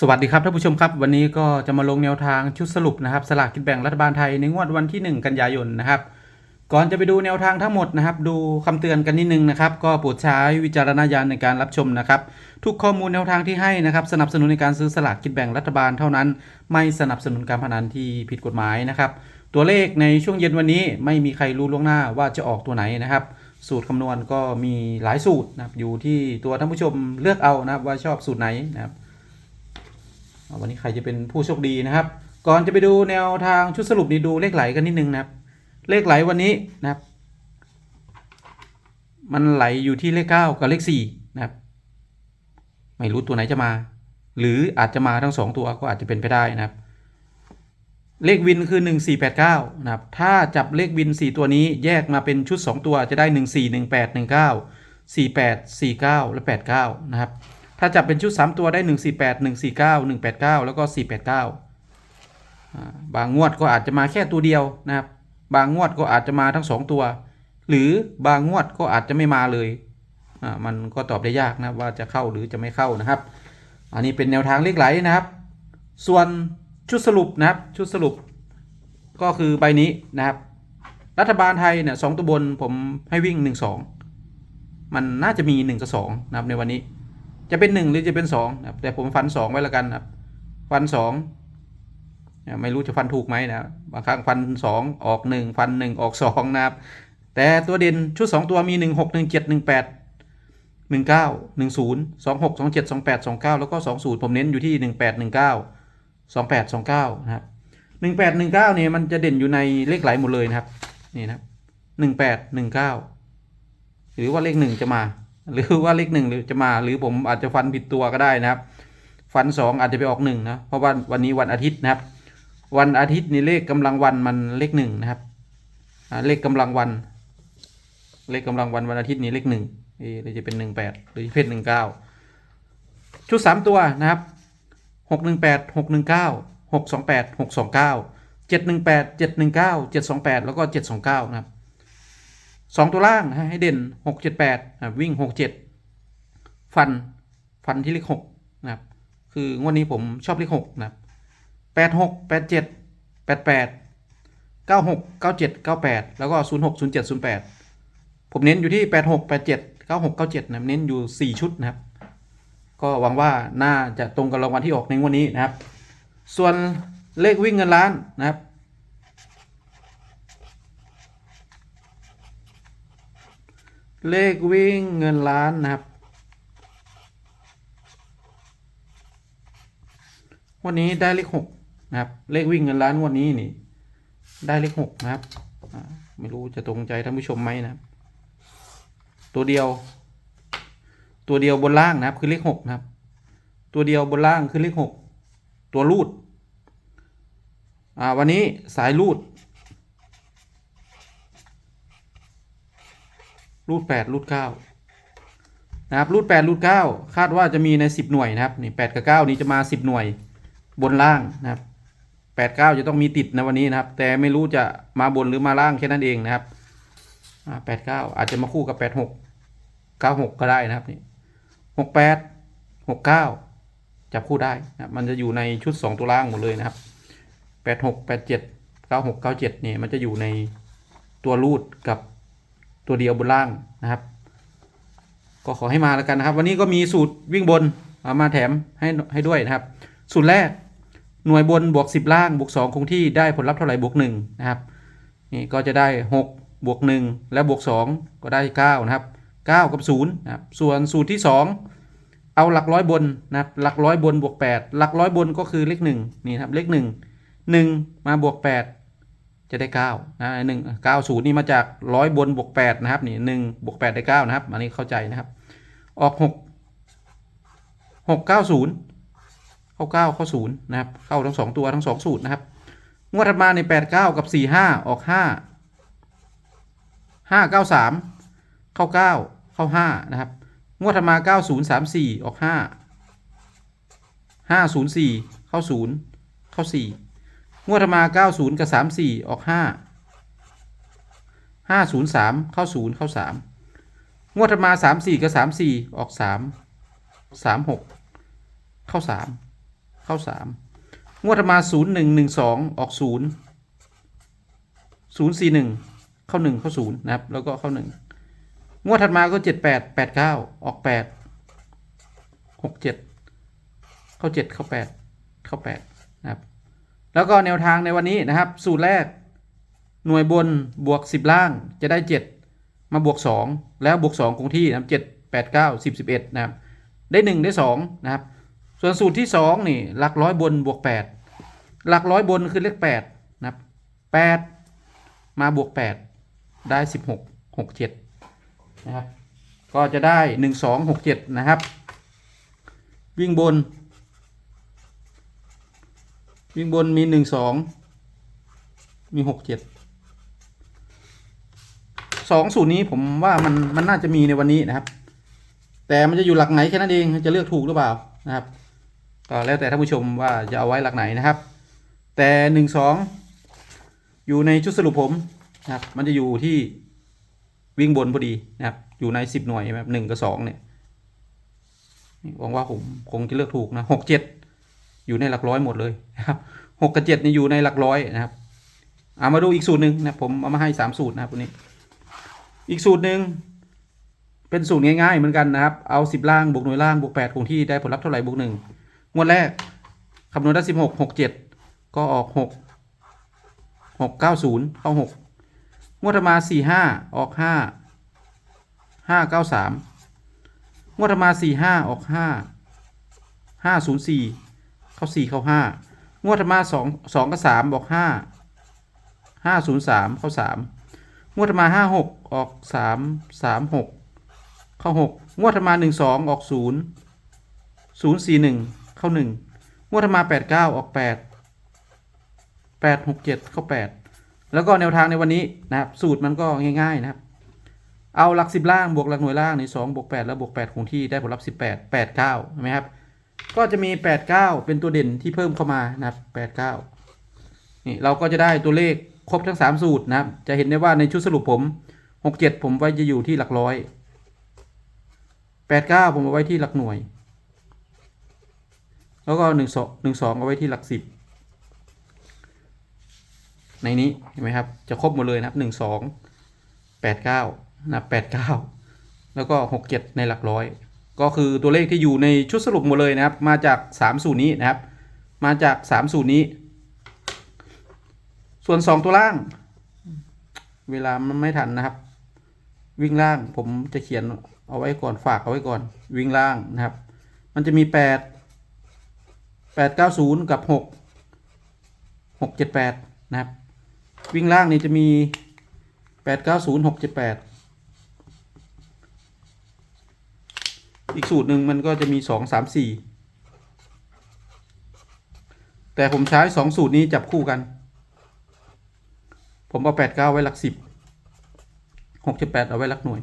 สวัสดีครับท่านผู้ชมครับ วันนี้ก็จะมาลงแนวทางชุดสรุปนะครับสลากกินแบ่งรัฐบาลไทยในงวดวันที่ 1 กันยายนนะครับ ก่อนจะไปดูแนวทางทั้งหมดนะครับ ดูคำเตือนกันนิดนึงนะครับ ก็โปรดใช้วิจารณญาณในการรับชมนะครับ ทุกข้อมูลแนวทางที่ให้นะครับ สนับสนุนในการซื้อสลากกินแบ่งรัฐบาลเท่านั้น ไม่สนับสนุนการพนันที่ผิดกฎหมายนะครับ ตัวเลขในช่วงเย็นวันนี้ไม่มีใครรู้ล่วงหน้าว่าจะออกตัวไหนนะครับ สูตรคำนวณก็มีหลายสูตรนะครับอยู่ที่ตัวท่านผู้ชมเลือกเอานะครับว่าชอบสูตรไหนนะครับ วันนี้ใครจะเป็นผู้โชคดีนะครับ ก่อนจะไปดูแนวทางชุดสรุปนี่ดูเลขไหลกันนิดนึงนะครับ เลขไหลวันนี้นะครับ มันไหลอยู่ที่เลขเก้ากับเลขสี่นะครับ ไม่รู้ตัวไหนจะมา หรืออาจจะมาทั้งสองตัวก็อาจจะเป็นไปได้นะครับ เลขวินคือหนึ่งสี่แปดเก้านะครับ ถ้าจับเลขวินสี่ตัวนี้แยกมาเป็นชุดสองตัวจะได้หนึ่งสี่หนึ่งและแปดเก้านะครับ ถ้าจับเป็นชุด 3 ตัวได้ 1 4 8 1 4 9 1 8 9 แล้วก็ 4 8 9อ่าบางงวดก็อาจจะมาแค่ตัวเดียวนะครับ บางงวดก็อาจจะมาทั้ง 2 ตัว หรือบางงวดก็อาจจะไม่มาเลย มันก็ตอบได้ยากนะว่าจะเข้าหรือจะไม่เข้านะครับ อันนี้เป็นแนวทางเลขไหลนะครับ ส่วนชุดสรุปนะครับ ชุดสรุปก็คือใบนี้นะครับ รัฐบาลไทยเนี่ยสองตัวบนผมให้วิ่ง 1 2 มันน่าจะมี 1 กับ2นะครับในวันนี้ จะเป็นหนึ่งหรือจะเป็นสองนะครับแต่ผมฟันสองไว้ล้วกันนะครับฟันสองไม่รู้จะฟันถูกไหมนะครับบางครั้งฟันสองออกหนึ่งฟันหนึ่งออกสองนะครับ แต่ตัวเด่นชุดสองตัวมีหนึ่งหกหนึ่งเจ็ดหนึ่งแปดหนึ่งเก้าหนึ่งศูนย์สองหกสองเจ็ดสองแปดสองเก้าแล้วก็สองศูนย์ผมเน้นอยู่ที่หนึ่งแปดหนึ่งเก้าสองแปดสองเก้านะครับหนึ่งแปดหนึ่งเก้าเนี่ยมันจะเด่นอยู่ในเลขไหลหมดเลยนะครับนี่นะหนึ่งแปดหนึ่งเก้าหรือว่าเลขหนึ่งจะมา หรือว่าเลขหนึ่งหรือจะมา หรือผมอาจจะฟันผิดตัวก็ได้นะครับ ฟันสองอาจจะไปออกหนึ่งนะ เพราะว่าวันนี้วันอาทิตย์นะครับ วันอาทิตย์นี่เลขกำลังวันมันเลขหนึ่งนะครับเลขกำลังวัน เลขกำลังวันวันอาทิตย์นี้เลขหนึ่งเอหรือจะเป็นหนึ่งแปดหรือจะเป็นหนึ่งเก้าชุดสามตัวนะครับหกหนึ่งแปดหกหนึ่งเก้าหกสองแปดหกสองเก้าเจ็ดหนึ่งแปดเจ็ดหนึ่งเก้าเจ็ดสองแปดแล้วก็เจ็ดสองเก้านะครับ สองตัวล่างนะฮะให้เด่นหกเจ็ดแปดวิ่งหกเจ็ดฟันฟันที่เลขหกนะครับ คืองวดนี้ผมชอบเลขหกนะครับแปดหกแปดเจ็ดแปดแปดเก้าหกเก้าเจ็ดเก้าแปดแล้วก็ศูนย์หกศูนย์เจ็ดศูนย์แปดผมเน้นอยู่ที่แปดหกแปดเจ็ดเก้าหกเก้าเจ็ดนะเน้นอยู่สี่ชุดนะครับ ก็หวังว่าน่าจะตรงกับรางวัลที่ออกในงวันนี้นะครับ ส่วนเลขวิ่งเงินล้านนะครับ เลขวิ่งเงินล้านนะครับ วันนี้ได้เลขหกนะครับ เลขวิ่งเงินล้านวันนี้นี่ ได้เลขหกนะครับ ไม่รู้จะตรงใจท่านผู้ชมไหมนะครับ ตัวเดียว ตัวเดียวบนล่างนะครับ คือเลขหกนะครับ ตัวเดียวบนล่างคือเลขหกตัวรูด อ่า วันนี้สายรูด รูดแปดรูดเก้านะครับรูดแปดรูดเก้าคาดว่าจะมีในสิบหน่วยนะครับนี่แปดกับเก้านี้จะมาสิบหน่วยบนล่างนะครับแปดเก้าจะต้องมีติดในวันนี้นะครับ แต่ไม่รู้จะมาบนหรือมาล่างแค่นั้นเองนะครับแปดเก้าอาจจะมาคู่กับแปดหกเก้าหกก็ได้นะครับนี่หกแปดหกเก้าจับคู่ได้นะมันจะอยู่ในชุดสองตัวล่างหมดเลยนะครับแปดหกแปดเจ็ดเก้าหกเก้าเจ็ดเนี่ยมันจะอยู่ในตัวรูดกับ ตัวเดียวบนล่างนะครับ ก็ขอให้มาแล้วกันนะครับ วันนี้ก็มีสูตรวิ่งบนเอามาแถมให้ให้ด้วยนะครับ สูตรแรกหน่วยบนบวก 10 ล่างบวก2คงที่ได้ผลลัพธ์เท่าไหร่บวก1นะครับนี่ก็จะได้ 6 บวก 1 และบวก 2 ก็ได้ 9 นะครับ 9 กับ0นะครับส่วนสูตรที่ 2 เอาหลักร้อยบนนะครับหลักร้อยบนบวก 8 หลักร้อยบนก็คือเลข1นี่นะครับเลข 1 1 มาบวก 8 จะได้เก้านะหนึ่งเก้าศูนย์นี่มาจากร้อยบนบวกแปดนะครับนี่หนึ่งบวกแปดได้เก้านะครับ อันนี้เข้าใจนะครับ ออกหกหกเก้าศูนย์เข้าเก้าเข้าศูนย์นะครับ เข้าทั้งสองตัวทั้งสองสูตรนะครับ งวดถัดมาในแปดเก้ากับสี่ห้าออกห้าห้าเก้าสามเข้าเก้าเข้าห้านะครับ งวดถัดมาเก้าศูนย์สามสี่ออกห้าห้าศูนย์สี่เข้าศูนย์เข้าสี่ งวดมา 90 กับ 34 ออก 5 503 เข้า 0 เข้า 3 งวดมา 34 กับ 34 ออก 3 36 เข้า 3 เข้าสามงวดถัดมาศูนย์หนึ่งหนึ่งสออกศูนย์ศูนย์สี่หนึ่งเข้าหนึ่งเข้าศูนะครับ แล้วก็เข้าหนึ่งวดถัดมาก็เจ็ดแปดแปดเก้าออกแปดหกเข้าเจ็ดเข้าแปดเข้าแปดนะครับ แล้วก็แนวทางในวันนี้นะครับ สูตรแรก หน่วยบนบวก 10 ล่างจะได้ 7 มาบวก 2 แล้วบวก 2 คงที่นะครับ 7 8 9 10 11 นะครับ ได้ 1 ได้ 2 นะครับ ส่วนสูตรที่ 2 นี่หลักร้อยบนบวก 8 หลักร้อยบนคือเลข 8 นะครับ 8 มาบวก 8 ได้ 16 6 7 นะครับ ก็จะได้ 1 2 6 7 นะครับ วิ่งบน วิ่งบนมี1 2มี6 7สองสูตรนี้ผมว่ามันมันน่าจะมีในวันนี้นะครับ แต่มันจะอยู่หลักไหนแค่นั้นเองจะเลือกถูกหรือเปล่านะครับ ก็แล้วแต่ท่านผู้ชมว่าจะเอาไว้หลักไหนนะครับ แต่หนึ่งสองอยู่ในชุดสรุปผมนะครับ มันจะอยู่ที่วิ่งบนพอดีนะครับ อยู่ในสิบหน่วยแบบหนึ่งกับสองเนี่ยหวังว่าผมคงจะเลือกถูกนะหกเจ็ด อยู่ในหลักร้อยหมดเลยนะครับหกกับเจ็ดนี่อยู่ในหลักร้อยนะครับเอามาดูอีกสูตรหนึ่งนะผมเอามาให้สามสูตรนะครับวันนี้ อีกสูตรหนึ่งเป็นสูตรง่ายๆเหมือนกันนะครับ เอาสิบล่างบวกหน่วยล่างบวกแปดคงที่ได้ผลลัพธ์เท่าไหร่บวกหนึ่งงวดแรกคำนวณได้สิบหกหกเจ็ดก็ออกหกหกเก้าศูนย์เข้าหกงวดมาสี่ห้าออกห้าห้าเก้าสามงวดถัดมาสี่ห้าออกห้าห้าศูนย์สี่ เข้าสี่เข้าห้างวดถัดมาสองสองกับสามบอกห้าห้าศูนย์สามเข้าสามงวดถัดมาห้าหกออกสามสามหกเข้าหกงวดถัดมาหนึ่งสองออกศูนย์ศูนย์สี่หนึ่งเข้าหนึ่งงวดถัดมาแปดเก้าออกแปดแปดหกเจ็ดเข้าแปดแล้วก็แนวทางในวันนี้นะครับสูตรมันก็ง่ายๆนะครับเอาหลักสิบล่างบวกหลักหน่วยล่างในสองบวกแปดแล้วบวกแปดคงที่ได้ผลลัพธ์สิบแปดแปดเก้าใช่ไหมครับ ก็จะมีแปดเก้าเป็นตัวเด่นที่เพิ่มเข้ามานะครับแปดเก้านี่เราก็จะได้ตัวเลขครบทั้งสามสูตรนะครับ จะเห็นได้ว่าในชุดสรุปผมหกเจ็ดผมไว้จะอยู่ที่หลักร้อยแปดเก้าผมเอาไว้ที่หลักหน่วย แล้วก็หนึ่งสองหนึ่งสองเอาไว้ที่หลักสิบในนี้เห็นไหมครับ จะครบหมดเลยนะครับหนึ่งสองแปดเก้านะแปดเก้าแล้วก็หกเจ็ดในหลักร้อย ก็คือตัวเลขที่อยู่ในชุดสรุปหมดเลยนะครับ มาจาก3สูตรนี้นะครับ มาจาก3สูตรนี้ ส่วน 2 ตัวล่าง เวลามันไม่ทันนะครับ วิ่งล่างผมจะเขียนเอาไว้ก่อนฝากเอาไว้ก่อน วิ่งล่างนะครับ มันจะมี 8 890 กับ 6 678 นะครับ วิ่งล่างนี้จะมี 890 678 อีกสูตรหนึ่งมันก็จะมีสองสามสี่แต่ผมใช้สองสูตรนี้จับคู่กัน ผมเอาแปดเก้าไว้หลักสิบหกเจ็ดแปดเอาไว้หลักหน่วย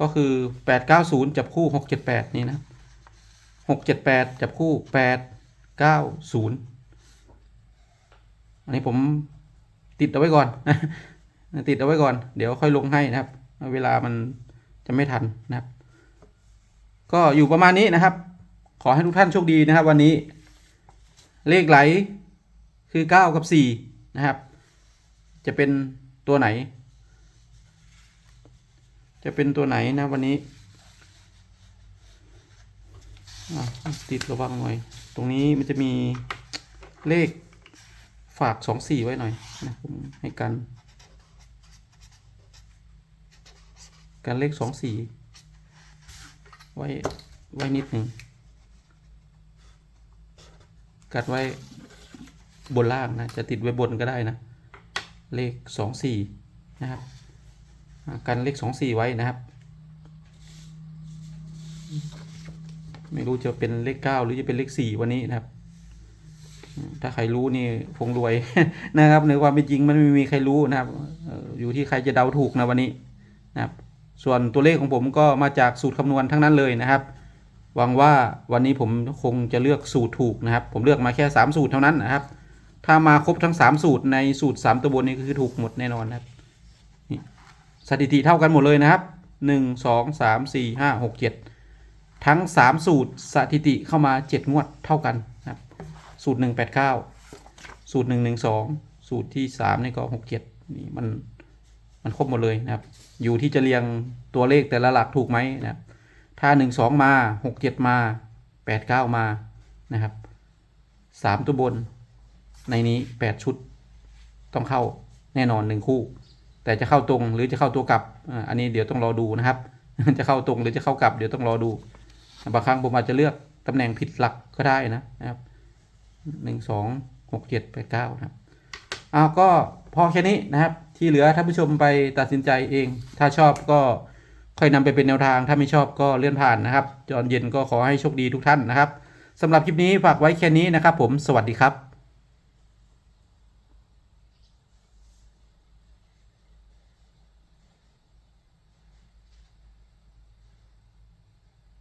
ก็คือแปดเก้าศูนย์จับคู่หกเจ็ดแปดนี่นะหกเจ็ดแปดจับคู่แปดเก้าศูนย์อันนี้ผมติดเอาไว้ก่อน ติดเอาไว้ก่อน เดี๋ยวค่อยลงให้นะครับ เวลามันจะไม่ทันนะครับ ก็อยู่ประมาณนี้นะครับ ขอให้ทุกท่านโชคดีนะครับ วันนี้ เลขไหลคือ 9 กับ 4 นะครับ จะเป็นตัวไหน จะเป็นตัวไหนนะวันนี้ติดระวังหน่อย ตรงนี้มันจะมีเลขฝาก2 4ไว้หน่อยนะผมให้กัน กันเลข2 4ไว้ไว้นิดหนึ่งกัดไว้บนล่างนะจะติดไว้บนก็ได้นะ เลขสองสี่นะครับอ่ากันเลขสองสี่ไว้นะครับ ไม่รู้จะเป็นเลขเก้าหรือจะเป็นเลขสี่วันนี้นะครับ ถ้าใครรู้นี่คงรวยนะครับในความเป็นจริงมันไม่มีใครรู้นะครับ อยู่ที่ใครจะเดาถูกนะวันนี้นะครับ ส่วนตัวเลขของผมก็มาจากสูตรคำนวณทั้งนั้นเลยนะครับ หวังว่าวันนี้ผมคงจะเลือกสูตรถูกนะครับ ผมเลือกมาแค่ 3 สูตรเท่านั้นนะครับ ถ้ามาครบทั้ง 3 สูตรในสูตร 3 ตัวบนนี้ก็คือถูกหมดแน่นอนนะครับสถิติเท่ากันหมดเลยนะครับ 1 2 3 4 5 6 7 ทั้ง 3 สูตรสถิติเข้ามา 7 งวดเท่ากันนะครับ สูตร 189 สูตร 112 สูตรที่ 3 นี่ก็ 67 นี่มันมันครบหมดเลยนะครับ อยู่ที่จะเรียงตัวเลขแต่ละหลักถูกไหมนะครับถ้า 12 มา 67 มา 89 มานะครับ 3 ตัวบน ในนี้ 8 ชุดต้องเข้าแน่นอน 1 คู่ แต่จะเข้าตรงหรือจะเข้าตัวกลับ อันนี้เดี๋ยวต้องรอดูนะครับ จะเข้าตรงหรือจะเข้ากลับ เดี๋ยวต้องรอดู บางครั้งผมอาจจะเลือกตำแหน่งผิดหลักก็ได้นะนะครับหนึ่งสองหกเจ็ดแปดเก้านะครับ เอาก็พอแค่นี้นะครับ ที่เหลือท่านผู้ชมไปตัดสินใจเอง ถ้าชอบก็ค่อยนำไปเป็นแนวทาง ถ้าไม่ชอบก็เลื่อนผ่านนะครับ จอนเย็นก็ขอให้โชคดีทุกท่านนะครับสำหรับคลิปนี้ฝากไว้แค่นี้นะครับผม สวัสดีครับ